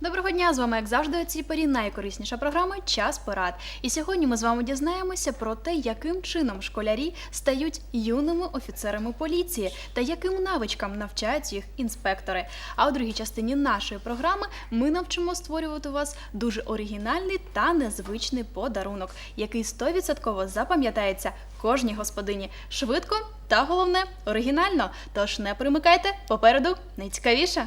Доброго дня! З вами, як завжди, у цій порі найкорисніша програма Час порад. І сьогодні ми з вами дізнаємося про те, яким чином школярі стають юними офіцерами поліції та яким навичкам навчають їх інспектори. А у другій частині нашої програми ми навчимо створювати у вас дуже оригінальний та незвичний подарунок, який 100% запам'ятається кожній господині швидко та головне оригінально. Тож не примикайте попереду найцікавіше.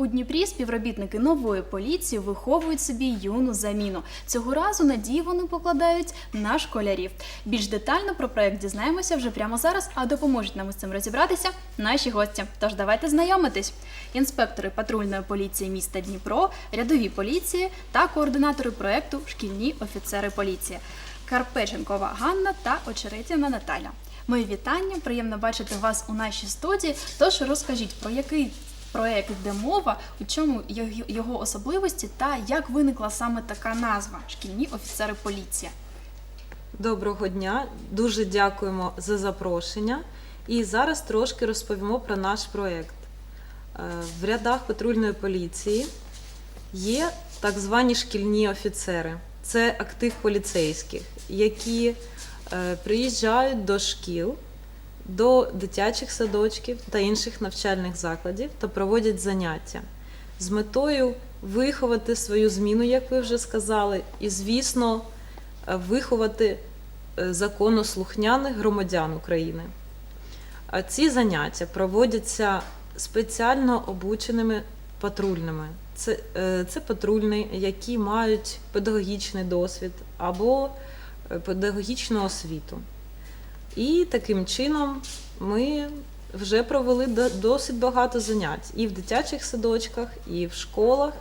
У Дніпрі співробітники нової поліції виховують собі юну заміну. Цього разу надії вони покладають на школярів. Більш детально про проект дізнаємося вже прямо зараз, а допоможуть нам із цим розібратися наші гості. Тож давайте знайомитись. Інспектори патрульної поліції міста Дніпро, рядові поліції та координатори проекту Шкільні офіцери поліції Карпеченкова Ганна та Очеретівна Наталя. Мої вітання, приємно бачити вас у нашій студії. Тож розкажіть, про який проект йде мова, у чому його- особливості та як виникла саме така назва Шкільні офіцери поліції. Доброго дня, дуже дякуємо за запрошення. І зараз трошки розповімо про наш проєкт. Е, В рядах патрульної поліції є так звані шкільні офіцери. Це актив поліцейських, які е, приїжджають до шкіл, до дитячих садочків та інших навчальних закладів та проводять заняття з метою виховати свою зміну, як ви вже сказали, і, звісно, е, виховати е, законослухняних громадян України. Ці заняття проводяться спеціально обученими патрульними. Це, е, це патрульні, які мають педагогічний досвід або педагогічну освіту. І таким чином ми вже провели до- досить багато занять і в дитячих садочках, і в школах,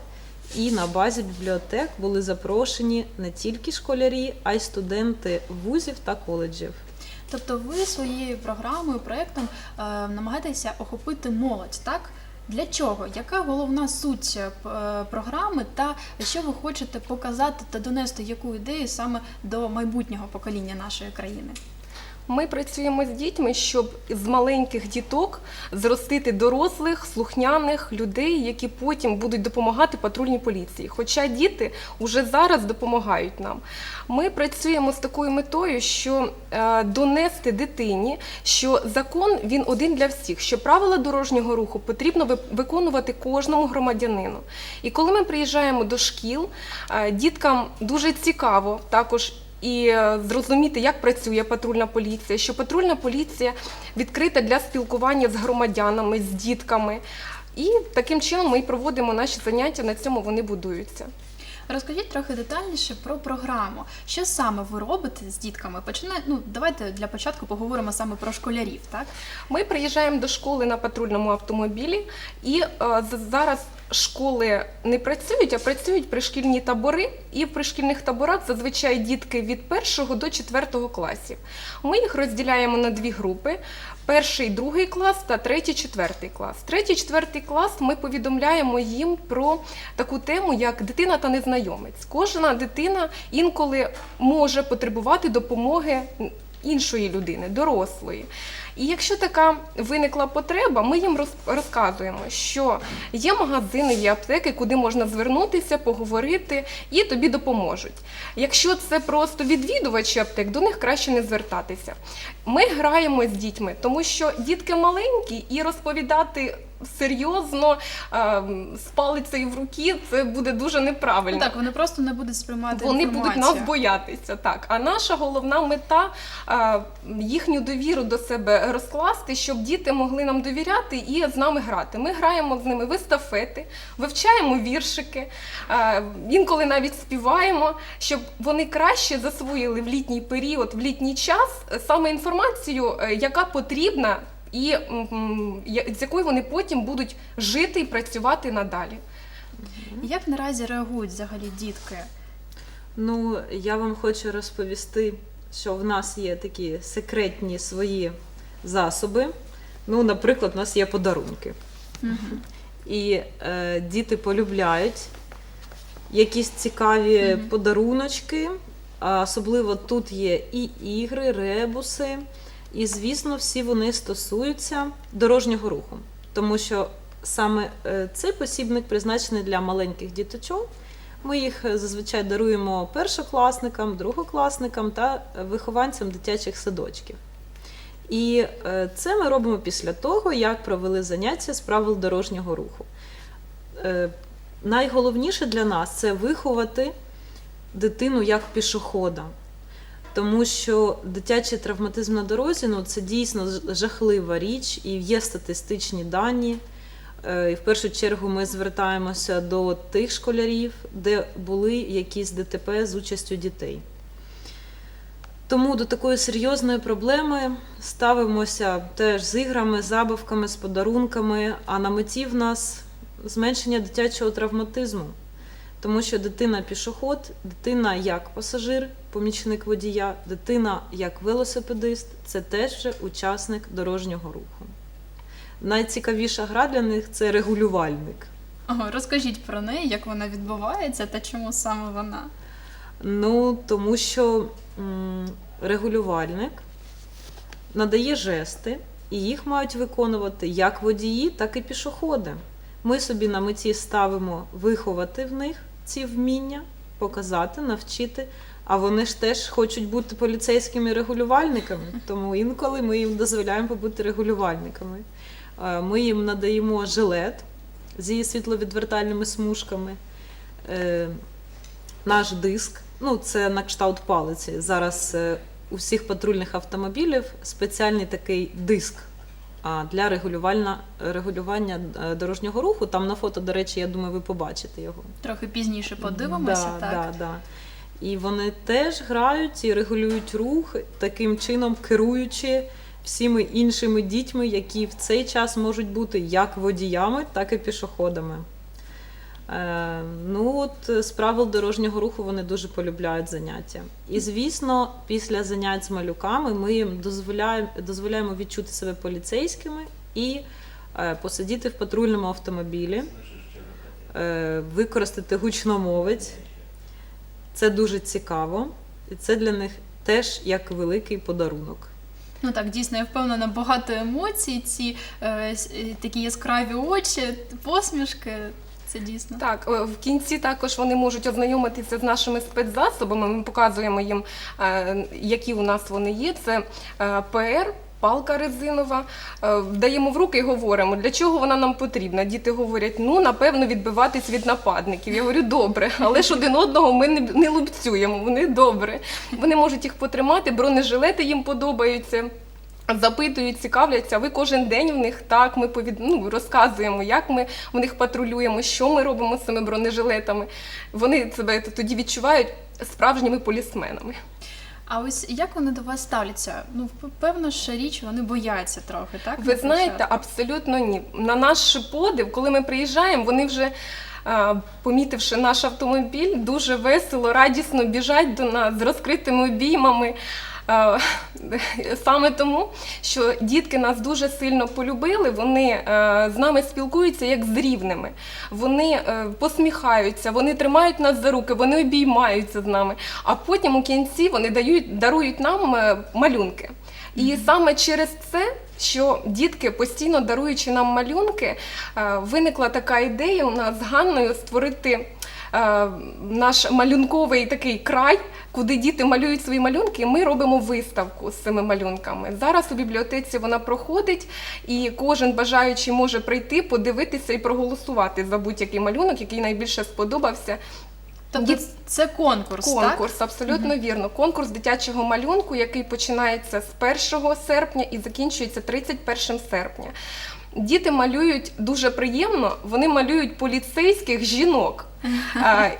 і на базі бібліотек були запрошені не тільки школярі, а й студенти вузів та коледжів. Тобто, ви своєю програмою, проектом е, намагаєтеся охопити молодь, так? Для чого? Яка головна суть е, е, програми, та що ви хочете показати та донести яку ідею саме до майбутнього покоління нашої країни? Ми працюємо з дітьми, щоб з маленьких діток зростити дорослих, слухняних людей, які потім будуть допомагати патрульній поліції. Хоча діти вже зараз допомагають нам. Ми працюємо з такою метою, що е, донести дитині, що закон він один для всіх, що правила дорожнього руху потрібно виконувати кожному громадянину. І коли ми приїжджаємо до шкіл, е, діткам дуже цікаво також і е, зрозуміти, як працює патрульна поліція, що патрульна поліція відкрита для спілкування з громадянами, з дітками. І таким чином ми і проводимо наші заняття, на цьому вони будуються. Розкажіть трохи детальніше про програму. Що саме ви робите з дітками? Починає, ну давайте для початку поговоримо саме про школярів, так? Ми приїжджаємо до школи на патрульному автомобілі, і е, зараз школи не працюють, а працюють пришкільні табори. І в пришкільних таборах зазвичай дітки від першого до четвертого класів. Ми їх розділяємо на дві групи: перший, другий клас та третій, четвертий клас. Третій, четвертий клас ми повідомляємо їм про таку тему, як дитина та незнайомець. Кожна дитина інколи може потребувати допомоги іншої людини, дорослої. І якщо така виникла потреба, ми їм роз- розказуємо, що є магазини, є аптеки, куди можна звернутися, поговорити і тобі допоможуть. Якщо це просто відвідувачі аптек, до них краще не звертатися. Ми граємо з дітьми, тому що дітки маленькі і розповідати серйозно е, з палицею в руки це буде дуже неправильно. Ну так, вони просто не будуть сприймати Вони будуть нас боятися, так. А наша головна мета а, їхню довіру до себе розкласти, щоб діти могли нам довіряти і з нами грати. Ми граємо з ними в естафети, вивчаємо віршики, а, інколи навіть співаємо, щоб вони краще засвоїли в літній період, в літній час е, саме інформацію, е, яка потрібна. І з якою вони потім будуть жити і працювати надалі. Як наразі реагують взагалі дітки? Ну, я вам хочу розповісти, що в нас є такі секретні свої засоби. Ну, наприклад, у нас є подарунки. і е, діти полюбляють якісь цікаві Мгм. подаруночки. А особливо тут є і ігри, ребуси, і, звісно, всі вони стосуються дорожнього руху, тому що саме е, цей посібник призначений для маленьких діточок. Ми їх е, зазвичай даруємо першокласникам, другокласникам та е, вихованцям дитячих садочків. І це ми робимо після того, як провели заняття з правил дорожнього руху. Найголовніше для нас це виховати дитину як пішохода. Тому що дитячий травматизм на дорозі ну, це дійсно жахлива річ, і є статистичні дані. Е, І в першу чергу ми звертаємося до тих школярів, де були якісь ДТП з участю дітей. Тому до такої серйозної проблеми ставимося теж з іграми, забавками, з подарунками, а на меті в нас зменшення дитячого травматизму. Тому що дитина пішоход, дитина як пасажир, помічник водія, дитина як велосипедист це теж вже учасник дорожнього руху. Найцікавіша гра для них це регулювальник. Ого, розкажіть про неї, як вона відбувається та чому саме вона. Ну, тому що м, регулювальник надає жести, і їх мають виконувати як водії, так і пішоходи. Ми собі на меті ставимо виховати в них ці вміння, показати, навчити. А вони ж теж хочуть бути поліцейськими регулювальниками, тому інколи ми їм дозволяємо побути регулювальниками. Е, Ми їм надаємо жилет з світловідвертальними смужками. Е, наш диск. Ну, це на кшталт палиці. Зараз е, у всіх патрульних автомобілів спеціальний такий диск для регулювання, регулювання е, дорожнього руху. Там на фото, до речі, я думаю, ви побачите його. Трохи пізніше подивимося, да, так? Да, да. І вони теж грають і регулюють рух, таким чином керуючи всіми іншими дітьми, які в цей час можуть бути як водіями, так і пішоходами. Е, ну от е, з правил дорожнього руху вони дуже полюбляють заняття. І звісно, після занять з малюками ми їм дозволяємо, дозволяємо відчути себе поліцейськими і е, посидіти в патрульному автомобілі, використати гучномовець. Це дуже цікаво, і це для них теж як великий подарунок. Ну так, дійсно, я впевнена, багато емоцій, ці е, такі яскраві очі, посмішки. Це дійсно. Так, е, в кінці також вони можуть ознайомитися з нашими спецзасобами. Ми показуємо їм, е, які у нас вони є. Це е, ПР. Палка резинова, даємо в руки і говоримо, для чого вона нам потрібна. Діти говорять, ну напевно, відбиватись від нападників. Я говорю, добре, але ж один одного ми не, не лупцюємо. Вони добре. Вони можуть їх потримати, бронежилети їм подобаються. Запитують, цікавляться. Ви кожен день в них так. Ми повід... ну, розказуємо, як ми в них патрулюємо, що ми робимо з цими бронежилетами. Вони себе тоді відчувають справжніми полісменами. А ось як вони до вас ставляться? Ну, певно ж річ, вони бояться трохи, так? Ви знаєте, абсолютно ні. На наш подив, коли ми приїжджаємо, вони вже. Помітивши наш автомобіль, дуже весело, радісно біжать до нас з розкритими обіймами. Е, Саме тому, що дітки нас дуже сильно полюбили, вони е, з нами спілкуються як з рівними. Вони е, посміхаються, вони тримають нас за руки, вони обіймаються з нами. А потім у кінці вони дають, дарують нам малюнки. І саме через це, що дітки постійно даруючи нам малюнки, виникла така ідея у нас з Ганною створити наш малюнковий такий край, куди діти малюють свої малюнки, ми робимо виставку з цими малюнками. Зараз у бібліотеці вона проходить, і кожен бажаючий може прийти, подивитися і проголосувати за будь-який малюнок, який найбільше сподобався. Тобто це конкурс, так? Конкурс, абсолютно вірно. Конкурс дитячого малюнку, який починається з 1 серпня і закінчується 31 серпня. Діти малюють дуже приємно, вони малюють поліцейських жінок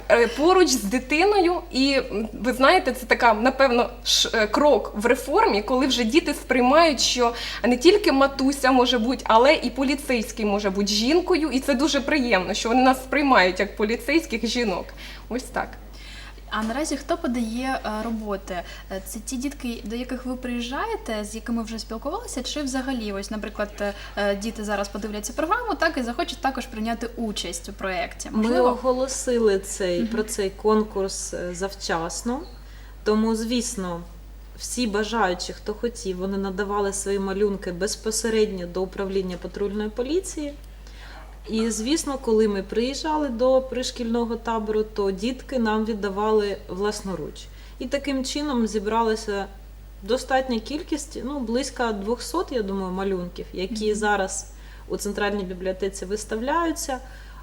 е, поруч з дитиною. І ви знаєте, це така, напевно, е, крок в реформі, коли вже діти сприймають, що не тільки матуся може бути, але і поліцейський може бути жінкою. І це дуже приємно, що вони нас сприймають як поліцейських жінок. Ось так. А наразі хто подає е, роботи? Е, Це ті дітки, до яких ви приїжджаєте, з якими вже спілкувалися, чи взагалі, ось, наприклад, е, діти зараз подивляться програму, так і захочуть також прийняти участь у проєкті. Ми оголосили цей, про цей конкурс завчасно, тому, звісно, всі бажаючі, хто хотів, вони надавали свої малюнки безпосередньо до управління патрульної поліції. І, звісно, коли ми приїжджали до пришкільного табору, то дітки нам віддавали власноруч. І таким чином зібралася достатня кількість, ну, близько 200, я думаю, малюнків, які зараз у центральній бібліотеці виставляються.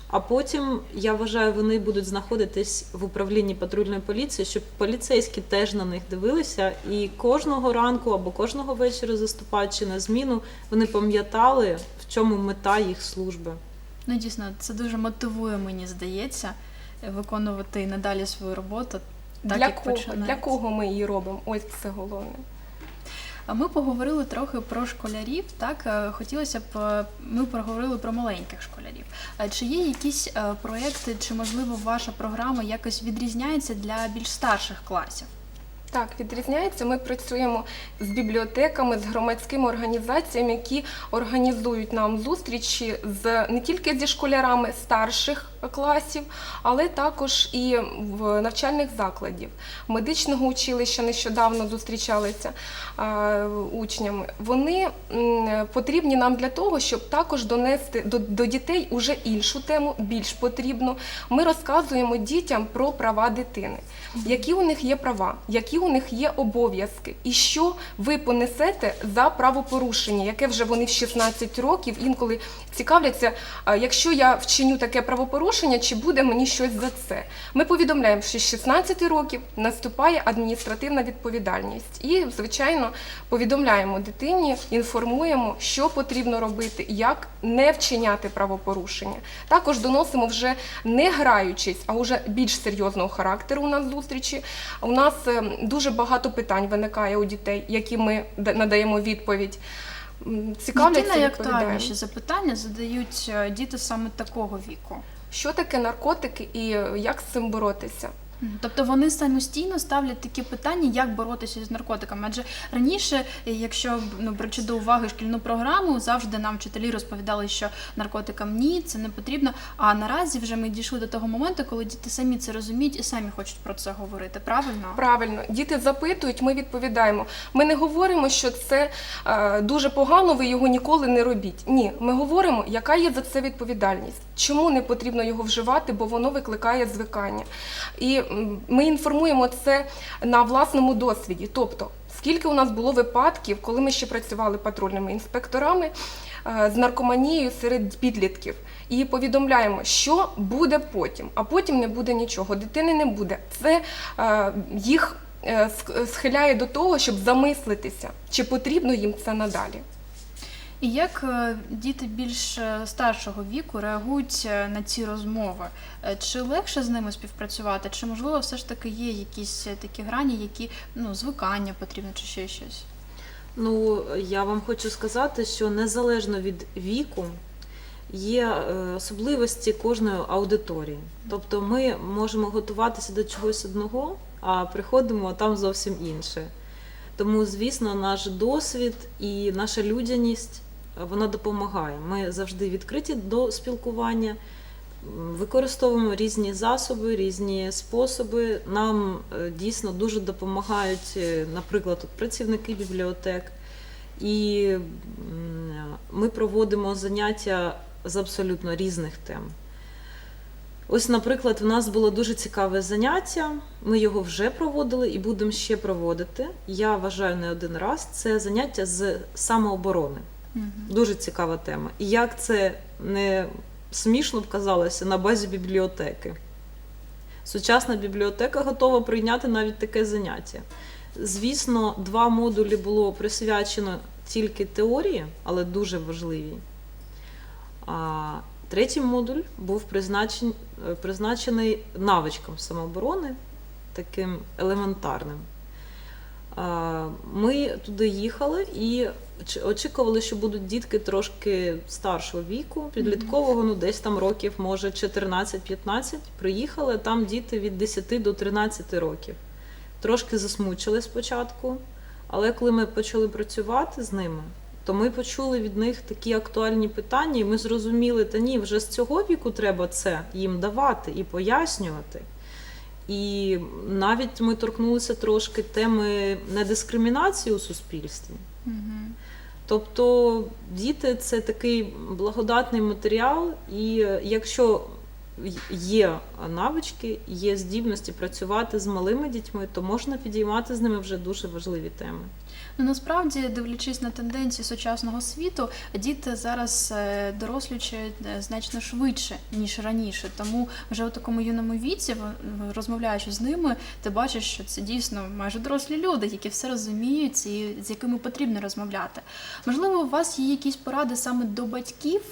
А потім, я вважаю, вони будуть знаходитись в управлінні патрульної поліції, щоб поліцейські теж на них дивилися. І кожного ранку або кожного вечора, заступаючи на зміну, вони пам'ятали, в чому мета їх служби. Ну дійсно, це дуже мотивує, мені здається, виконувати і надалі свою роботу. Так, для як кого? Для кого ми її робимо? Ось це головне. А ми поговорили трохи про школярів. Так Е, хотілося б е, ми поговорили про маленьких школярів. А Чи є якісь е, проекти, чи можливо ваша програма якось відрізняється для більш старших класів? Так, відрізняється. Ми працюємо з бібліотеками, з громадськими організаціями, які організують нам зустрічі з не тільки зі школярами старших класів, але також і в навчальних закладів. Медичного училища нещодавно зустрічалися учнями. Вони потрібні нам для того, щоб також донести до, до дітей уже іншу тему, більш потрібну. Ми розказуємо дітям про права дитини, які у них є права, які у них є обов'язки, і що ви понесете за правопорушення, яке вже вони в 16 років інколи цікавляться. Якщо я вчиню таке правопорушення, чи буде мені щось за це? Ми повідомляємо, що з 16 років наступає адміністративна відповідальність, і звичайно повідомляємо дитині, інформуємо, що потрібно робити, як не вчиняти правопорушення. Також доносимо вже не граючись, а вже більш серйозного характеру у нас зустрічі. У нас е, дуже багато питань виникає у дітей, які ми надаємо відповідь. Цікавляться, відповідаємо. найактуальніші запитання задають е, діти саме такого віку? Що таке наркотики і як з цим боротися? Тобто вони самостійно ставлять такі питання, як боротися з наркотиками. Адже раніше, якщо ну, беручи до уваги шкільну програму, завжди нам вчителі розповідали, що наркотикам ні, це не потрібно. А наразі вже ми дійшли до того моменту, коли діти самі це розуміють і самі хочуть про це говорити. Правильно? Правильно, діти запитують, ми відповідаємо. Ми не говоримо, що це е, дуже погано, ви його ніколи не робіть. Ні, ми говоримо, яка є за це відповідальність, чому не потрібно його вживати, бо воно викликає звикання. І ми інформуємо це на власному досвіді. Тобто, скільки у нас було випадків, коли ми ще працювали патрульними інспекторами е, з наркоманією серед підлітків. І повідомляємо, що буде потім, а потім не буде нічого, дитини не буде. Це е, їх е, схиляє до того, щоб замислитися, чи потрібно їм це надалі. І як е, діти більш е, старшого віку реагують е, на ці розмови? Чи легше з ними співпрацювати? Чи можливо все ж таки є якісь такі грані, які ну звикання потрібно, чи ще щось? Ну, я вам хочу сказати, що незалежно від віку є особливості кожної аудиторії. Тобто ми можемо готуватися до чогось одного, а приходимо а там зовсім інше. Тому, звісно, наш досвід і наша людяність вона допомагає. Ми завжди відкриті до спілкування, використовуємо різні засоби, різні способи. Нам е, дійсно дуже допомагають, е, наприклад, працівники бібліотек. І ми проводимо заняття з абсолютно різних тем. Ось, наприклад, в нас було дуже цікаве заняття. Ми його вже проводили і будемо ще проводити. Я вважаю не один раз. Це заняття з самооборони. Дуже цікава тема. І як це не смішно б казалося на базі бібліотеки. Сучасна бібліотека готова прийняти навіть таке заняття. Звісно, два модулі було присвячено тільки теорії, але дуже важливій. А третій модуль був е, призначений навичкам самооборони, таким елементарним. Ми туди їхали і очікували, що будуть дітки трошки старшого віку, підліткового, ну десь там років, може 14-15. Приїхали, там діти від 10 до 13 років. Трошки засмучили спочатку, але коли ми почали працювати з ними, то ми почули від них такі актуальні питання, і ми зрозуміли, та ні, вже з цього віку треба це їм давати і пояснювати. І навіть ми торкнулися трошки теми недискримінації у суспільстві. Тобто діти це такий благодатний матеріал, і е, якщо є навички, є здібності працювати з малими дітьми, то можна підіймати з ними вже дуже важливі теми. Ну насправді, дивлячись на тенденції сучасного світу, діти зараз е, дорослюють е, значно швидше ніж раніше. Тому вже у такому юному віці, розмовляючи з ними, ти бачиш, що це дійсно майже дорослі люди, які все розуміють і з якими потрібно розмовляти. Можливо, у вас є якісь поради саме до батьків,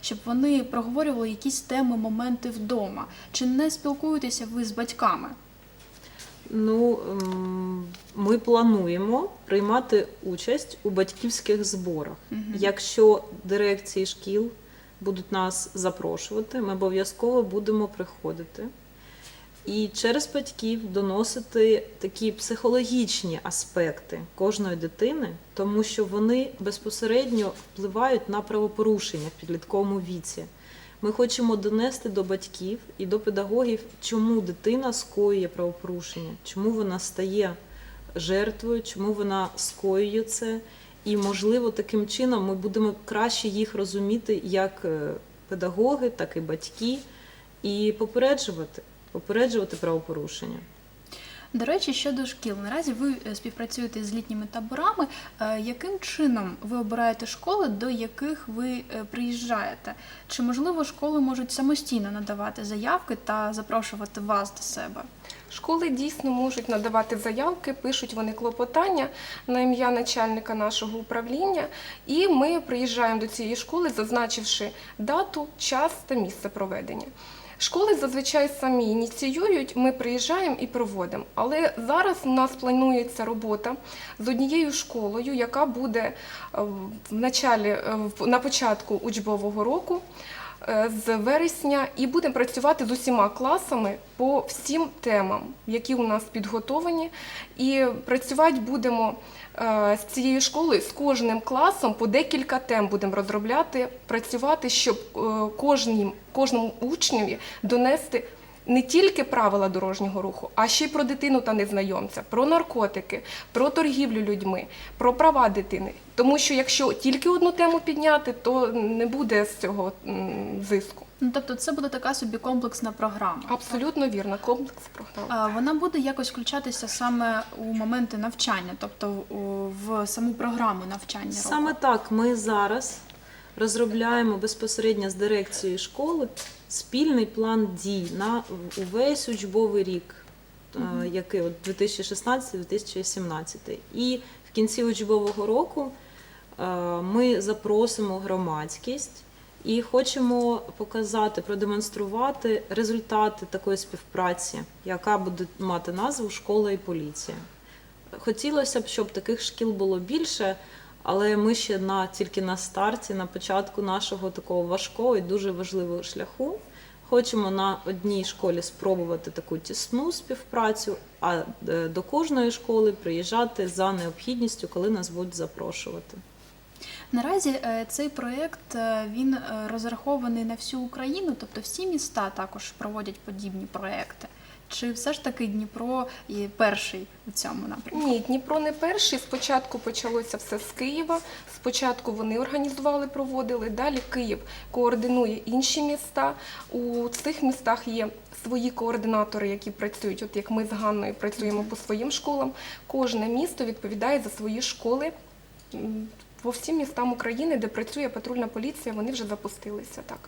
щоб вони проговорювали якісь теми, моменти вдома. Чи не спілкуєтеся ви з батьками? Ну, ем, ми плануємо приймати участь у батьківських зборах. Мгм. Якщо дирекції шкіл будуть нас запрошувати, ми обов'язково будемо приходити. І через батьків доносити такі психологічні аспекти кожної дитини, тому що вони безпосередньо впливають на правопорушення в підлітковому віці. Ми хочемо донести до батьків і до педагогів, чому дитина скоює правопорушення, чому вона стає жертвою, чому вона скоює це. І, можливо, таким чином ми будемо краще їх розуміти як е, педагоги, так і батьки, і попереджувати, попереджувати правопорушення. До речі, щодо шкіл, наразі ви е, співпрацюєте з літніми таборами. Е, Яким чином ви обираєте школи, до яких ви е, приїжджаєте? Чи можливо школи можуть самостійно надавати заявки та запрошувати вас до себе? Школи дійсно можуть надавати заявки, пишуть вони клопотання на ім'я начальника нашого управління, і ми приїжджаємо до цієї школи, зазначивши дату, час та місце проведення. Школи зазвичай самі ініціюють, ми приїжджаємо і проводимо. Але зараз у нас планується робота з однією школою, яка буде е, в началі, е, на початку учбового року е, з вересня і будемо працювати з усіма класами по всім темам, які у нас підготовлені. І працювати будемо з цією школою, з кожним класом по декілька тем будемо розробляти, працювати, щоб е, кожнім, кожному учневі донести. Не тільки правила дорожнього руху, а ще й про дитину та незнайомця, про наркотики, про торгівлю людьми, про права дитини. Тому що якщо тільки одну тему підняти, то не буде з цього зиску. Ну тобто, це буде така собі комплексна програма. Абсолютно вірно, комплекс програм. А Вона буде якось включатися саме у моменти навчання, тобто в саму програму навчання. Саме року. так ми зараз розробляємо безпосередньо з дирекцією школи спільний план дій на увесь учбовий рік, е, який от 2016-2017. І в кінці учбового року е, ми запросимо громадськість. І хочемо показати, продемонструвати результати такої співпраці, яка буде мати назву Школа і поліція. Хотілося б, щоб таких шкіл було більше, але ми ще на тільки на старті, на початку нашого такого важкого і дуже важливого шляху. Хочемо на одній школі спробувати таку тісну співпрацю, а е, до кожної школи приїжджати за необхідністю, коли нас будуть запрошувати. Наразі е, цей проєкт е, він е, розрахований на всю Україну, тобто всі міста також проводять подібні проекти. Чи все ж таки Дніпро є перший у цьому напрямку? Ні, Дніпро не перший. Спочатку почалося все з Києва. Спочатку вони організували, проводили. Далі Київ координує інші міста. У цих містах є свої координатори, які працюють. От як ми з Ганною працюємо по своїм школам. Кожне місто відповідає за свої школи. По всім містам України, де працює патрульна поліція, вони вже запустилися так.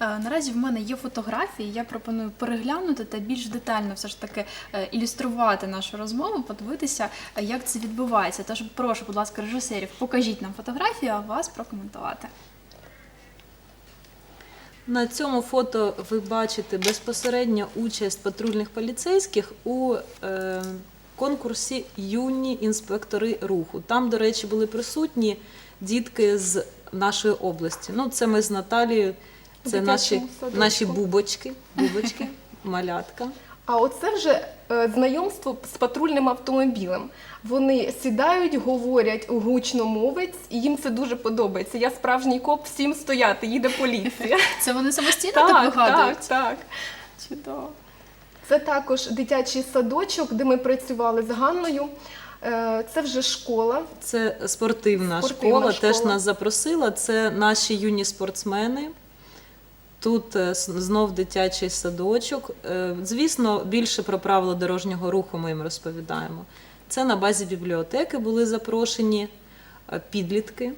Е, Наразі в мене є фотографії. Я пропоную переглянути та більш детально все ж таки е, ілюструвати нашу розмову, подивитися, е, як це відбувається. Тож прошу, будь ласка, режисерів, покажіть нам фотографію, а вас прокоментувати. На цьому фото ви бачите безпосередньо участь патрульних поліцейських у е, конкурсі Юні інспектори руху. Там, до речі, були присутні дітки з нашої області. Ну, це ми з Наталією, це наші, садочку. наші бубочки, бубочки, малятка. А оце вже е, знайомство з патрульним автомобілем. Вони сідають, говорять гучномовець, і їм це дуже подобається. Я справжній коп, всім стояти, їде поліція. Це вони самостійно так, вигадують? так, так. Чудово. Це також дитячий садочок, де ми працювали з Ганною. Е, Це вже школа. Це спортивна, Спортивна школа, теж нас запросила. Це наші юні спортсмени. Тут е, знов дитячий садочок. Е, Звісно, більше про правила дорожнього руху ми їм розповідаємо. Це на базі бібліотеки були запрошені підлітки.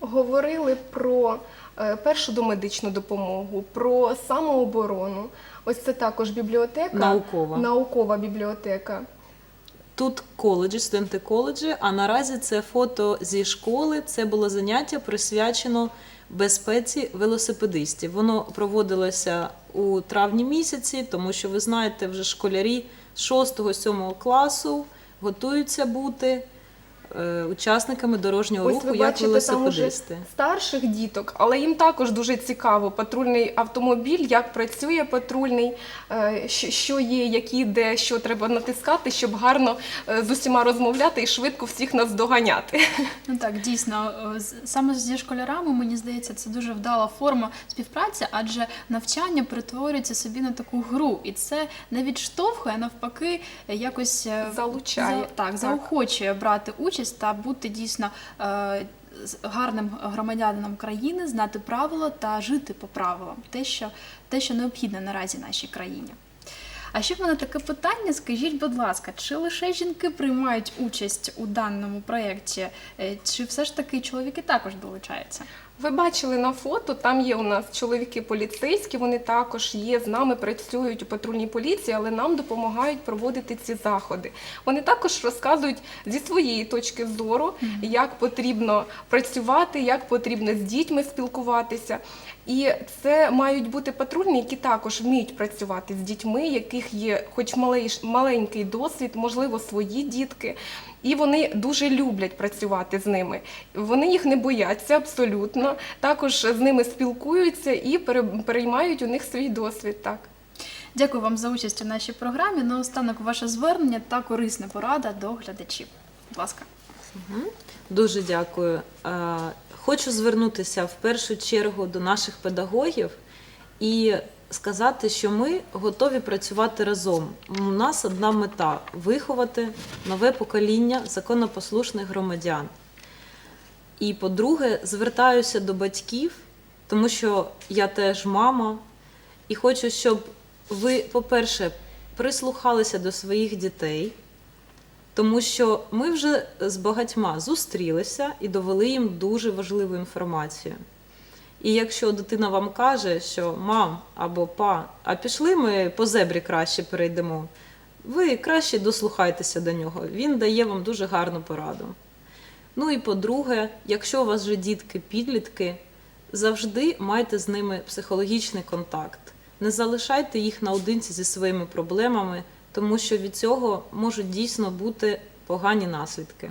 Говорили про першу домедичну допомогу, про самооборону. Ось це також бібліотека, Наукова. наукова бібліотека. Тут коледжі, студенти коледжі, а наразі це фото зі школи. Це було заняття присвячено безпеці велосипедистів. Воно проводилося у травні місяці, тому що ви знаєте, вже школярі 6-7 класу готуються бути е, учасниками дорожнього Ось руху ви як бачите там уже велосипедисти. старших діток, але їм також дуже цікаво патрульний автомобіль, як працює патрульний, е, що- що є, які де, що треба натискати, щоб гарно е, з усіма розмовляти і швидко всіх нас доганяти. Ну так, дійсно, е, з- саме зі школярами, мені здається, це дуже вдала форма співпраці, адже навчання перетворюється собі на таку гру, і це не відштовхує, а навпаки, е, якось е, Залучає. за- так, Так. заохочує брати участь та бути дійсно е, гарним громадянином країни, знати правила та жити по правилам, те, що, те, що необхідно наразі нашій країні. А ще в мене таке питання. Скажіть, будь ласка, чи лише жінки приймають участь у даному проєкті, е, чи все ж таки чоловіки також долучаються? Ви бачили на фото, там є у нас чоловіки поліцейські, вони також є з нами, працюють у патрульній поліції, але нам допомагають проводити ці заходи. Вони також розказують зі своєї точки зору, як потрібно працювати, як потрібно з дітьми спілкуватися. І це мають бути патрульні, які також вміють працювати з дітьми, яких є хоч малий, маленький досвід, можливо, свої дітки. І вони дуже люблять працювати з ними. Вони їх не бояться абсолютно. Також з ними спілкуються і переймають у них свій досвід. Так. Дякую вам за участь у нашій програмі. Наостанок ваше звернення та корисна порада до глядачів. Будь ласка. Дуже дякую. Хочу звернутися в першу чергу до наших педагогів і сказати, що ми готові працювати разом. У нас одна мета виховати нове покоління законопослушних громадян. І, по-друге, звертаюся до батьків, тому що я теж мама, і хочу, щоб ви, по-перше, прислухалися до своїх дітей. Тому що ми вже з багатьма зустрілися і довели їм дуже важливу інформацію. І якщо дитина вам каже, що мам або па, а пішли ми по зебрі краще перейдемо, ви краще дослухайтеся до нього. Він дає вам дуже гарну пораду. Ну і по-друге, якщо у вас вже дітки-підлітки, завжди майте з ними психологічний контакт. Не залишайте їх наодинці зі своїми проблемами, тому що від цього можуть дійсно бути погані наслідки.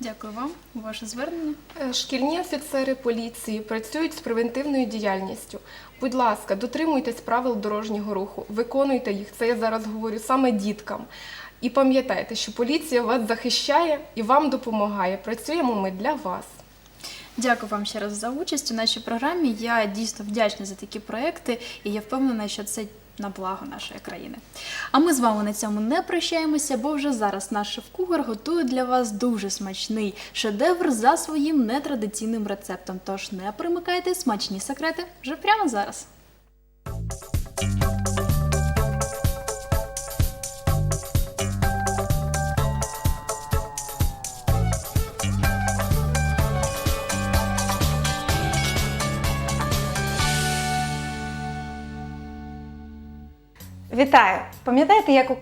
Дякую вам. Ваше звернення. Е, Шкільні офіцери поліції працюють з превентивною діяльністю. Будь ласка, дотримуйтесь правил дорожнього руху, виконуйте їх. Це я зараз говорю саме діткам. І пам'ятайте, що поліція вас захищає і вам допомагає. Працюємо ми для вас. Дякую вам ще раз за участь у нашій програмі. Я дійсно вдячна за такі проекти, і я впевнена, що це на благо нашої країни. А ми з вами на цьому не прощаємося, бо вже зараз наш шеф-кухар готує для вас дуже смачний шедевр за своїм нетрадиційним рецептом. Тож не примикайте смачні секрети вже прямо зараз. Вітаю! Пам'ятаєте, як у